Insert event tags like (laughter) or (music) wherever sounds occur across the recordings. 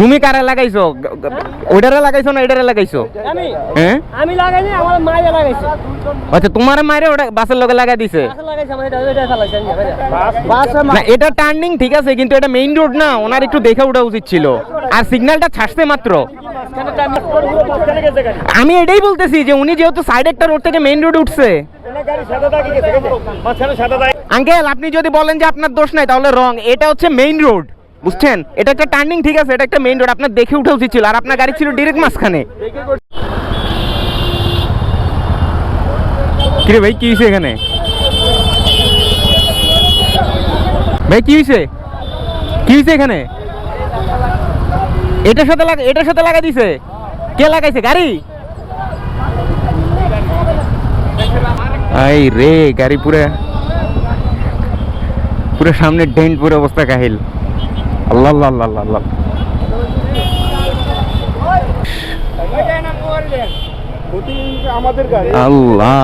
তুমি কারে লাগাইছো? ওইটারে লাগাইছো না এটারে লাগাইছো? আমি। হ্যাঁ আমি লাগাইনি আমার মায়ে লাগাইছে। আচ্ছা তোমার মায়ের ওটা বাসের লগে লাগাই দিছে? না এটা টার্নিং ঠিক আছে কিন্তু এটা মেইন রোড না ওনার একটু দেখে ওঠা উচিত ছিল। আর সিগন্যালটা ছাড়ছে মাত্র। আমি এটাই বলতেছি যে উনি যেহেতু সাইড একটা রোড থেকে মেইন রোড উঠছে। আঙ্কেল আপনি যদি বলেন যে আপনার দোষ নাই তাহলে রং এটা হচ্ছে মেইন রোড বুঝছেন? এটা একটা টার্নিং ঠিক আছে? এটা একটা মেইন রোড আপনার দেখে উঠা উচিত ছিল। আর আপনার গাড়ি ছিল ডিরেক্ট মাঝখানে। কিরে ভাই, কি হয়েছে এখানে? ভাই, কি হয়েছে কি হয়েছে এখানে? এটার সাথে লাগা এটার সাথে লাগা দিছে। কে লাগাইছে? গাড়ি? আই রে, গাড়ি পুরো পুরো সামনে ডেন্ট পুরো অবস্থা, কাহিল। আল্লাহ আল্লাহ আল্লাহ আল্লাহ আল্লাহ। আমাদের গাড়ি আল্লাহ।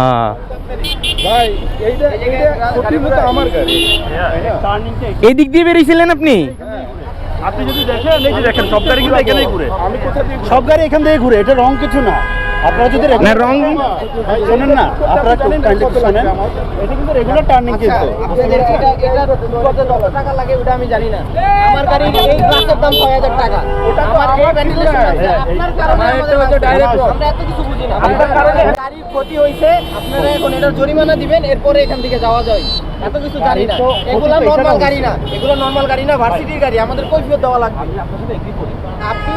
ভাই এইটা এইটা আমার গাড়ি। এই দিক দিয়ে বেরিয়েছিলেন আপনি? আপনি যদি দেখেন এই যে দেখেন সব গাড়ি কিন্তু এখানেই ঘুরে। আমি কোথা দিয়ে সব গাড়ি এখান থেকে ঘুরে এটা রং কিছু না। আপনারা যদি না রং শোনেন না। আপনারা একটু কাইন্ডলি শোনেন। এটা কিন্তু রেগুলার টার্নিং কিন্তু। আপনাদের এটা এটা কত টাকা লাগে ওটা আমি জানি না। আমার গাড়ি এই গ্লাসের দাম 6000 টাকা। আমার এই ভেন্টিলেশন আছে। আপনার কারণে আমাদের ডাইরেক্ট আমরা এত কিছু বুঝি না। আপনার কারণে গাড়ির ক্ষতি হইছে আপনারা এখন এটার জরিমানা দিবেন এরপরে এখান থেকে যাওয়া যায়। এত কিছু জানি না। এগুলো নরমাল গাড়ি না। এগুলো নরমাল গাড়ি না ভার্সিটির গাড়ি আমাদের কৈফিয়ত দেওয়া লাগবে। আপনি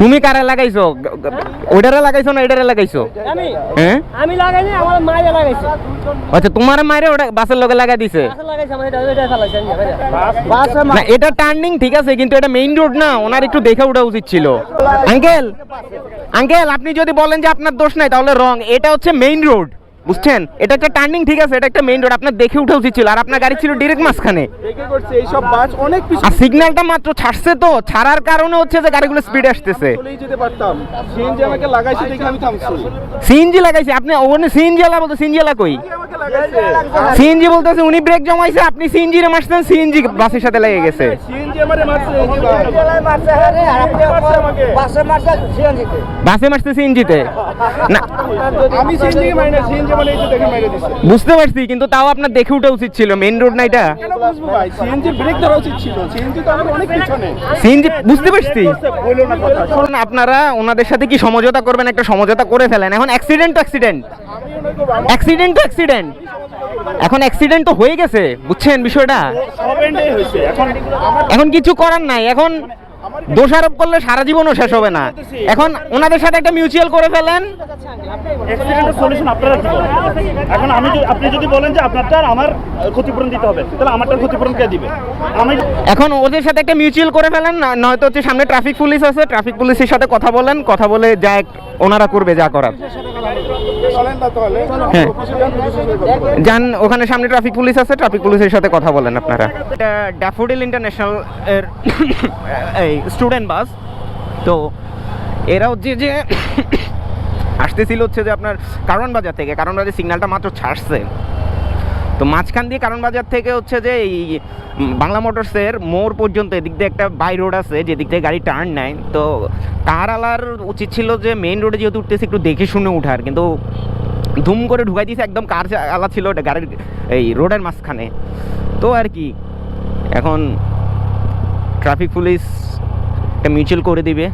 তুমি কারে লাগাইছো? ওইটারে লাগাইছো না এটারে লাগাইছো? আমি। হ্যাঁ আমি লাগাইনি আমার মায়ে লাগাইছে। আচ্ছা তোমার মায়ের ওটা বাসের লগে লাগাই দিছে? বাসে না এটা টার্নিং ঠিক আছে কিন্তু এটা মেইন রোড না ওনার একটু দেখে ওঠা উচিত ছিল। আঙ্কেল আঙ্কেল আপনি যদি বলেন যে আপনার দোষ নাই তাহলে রং এটা হচ্ছে মেইন রোড বুঝছেন? এটা একটা টার্নিং ঠিক আছে? এটা একটা মেইন রোড আপনার দেখে উঠা উচিত ছিল। আর আপনার গাড়ি ছিল ডিরেক্ট মাঝখানে। আর সিগন্যালটা মাত্র ছাড়ছে তো। ছাড়ার কারণে হচ্ছে যে গাড়িগুলো স্পিড আসতেছে। সিএনজি আমাকে লাগাইছে দেখে আমি থামছি। সিএনজি লাগাইছে। আপনি ওখানে সিএনজি আলা বলতো সিএনজি আলা কই? আমাকে লাগাইছে সিএনজি বলতেছে উনি ব্রেক জমাইছে আপনি সিএনজি রে মারছেন সিএনজি বাসের সাথে লেগে গেছে। সিএনজি আমারে মারছে এই যে ভাই। মারছে আরে আর আপনি মারছে আমাকে। বাসে মারছে সিএনজিতে। বাসে মারছে সিএনজিতে? না। আমি সিএনজি মারি না সিএনজি মানে এই দেখে মেরে দিছে। বুঝতে পারছি কিন্তু তাও আপনার দেখে উঠা উচিত ছিল মেইন রোড না এটা? কেন বুঝব ভাই? সিএনজি ব্রেক ধরা উচিত ছিল। সিএনজি তো আমার অনেক পিছনে। সিএনজি বুঝতে পারছি। বলল না কথা। শুনুন, আপনারা ওনাদের সাথে কি সমঝোতা করবেন? একটা সমঝোতা করে ফেলেন। এখন অ্যাক্সিডেন্ট তো অ্যাক্সিডেন্ট অ্যাক্সিডেন্ট তো অ্যাক্সিডেন্ট এখন অ্যাক্সিডেন্ট তো হয়ে গেছে বুঝছেন বিষয়টা? এখন কিছু করার নাই এখন দোষারোপ করলে সারা জীবনও শেষ হবে না। এখন ওনাদের সাথে একটা মিউচুয়াল করে ফেলেন। অ্যাক্সিডেন্টের সলিউশন আপনারা দিবেন এখন আমি যদি- আপনি যদি বলেন যে আপনারটা আর আমার ক্ষতিপূরণ দিতে হবে তাহলে আমারটার ক্ষতিপূরণ কে দিবে? আমি এখন ওদের সাথে একটা মিউচুয়াল করে ফেলেন না- নয়তো হচ্ছে সামনে ট্রাফিক পুলিশ আছে ট্রাফিক পুলিশের সাথে কথা বলেন কথা বলে যা ওনারা করবে যা করার। হ্যাঁ। যান, ওখানে সামনে ট্রাফিক পুলিশ আছে ট্রাফিক পুলিশের সাথে কথা বলেন আপনারা। এটা ড্যাফোডিল ইন্টারন্যাশনাল এর (coughs) এই স্টুডেন্ট বাস তো এরা হচ্ছে যে আসতেছিল হচ্ছে যে আপনার কারণ বাজার থেকে কারণ বাজার সিগন্যালটা মাত্র ছাড়ছে। তো মাঝখান দিয়ে কারণ বাজার থেকে হচ্ছে যে এই বাংলা মোটরসের মোড় পর্যন্ত এদিক দিয়ে একটা বাই রোড আছে, যেদিক দিয়ে গাড়ি টার্ন নেয়। তো কার আলার উচিত ছিল যে মেইন রোডে যেহেতু উঠতেছে, একটু দেখে শুনে উঠার। কিন্তু ধুম করে ঢুকাই দিয়েছে একদম কার আলা ছিল ওটা গাড়ির এই রোডের মাঝখানে। তো আর কি, এখন ট্রাফিক পুলিশ একটা মিউচুয়াল করে দিবে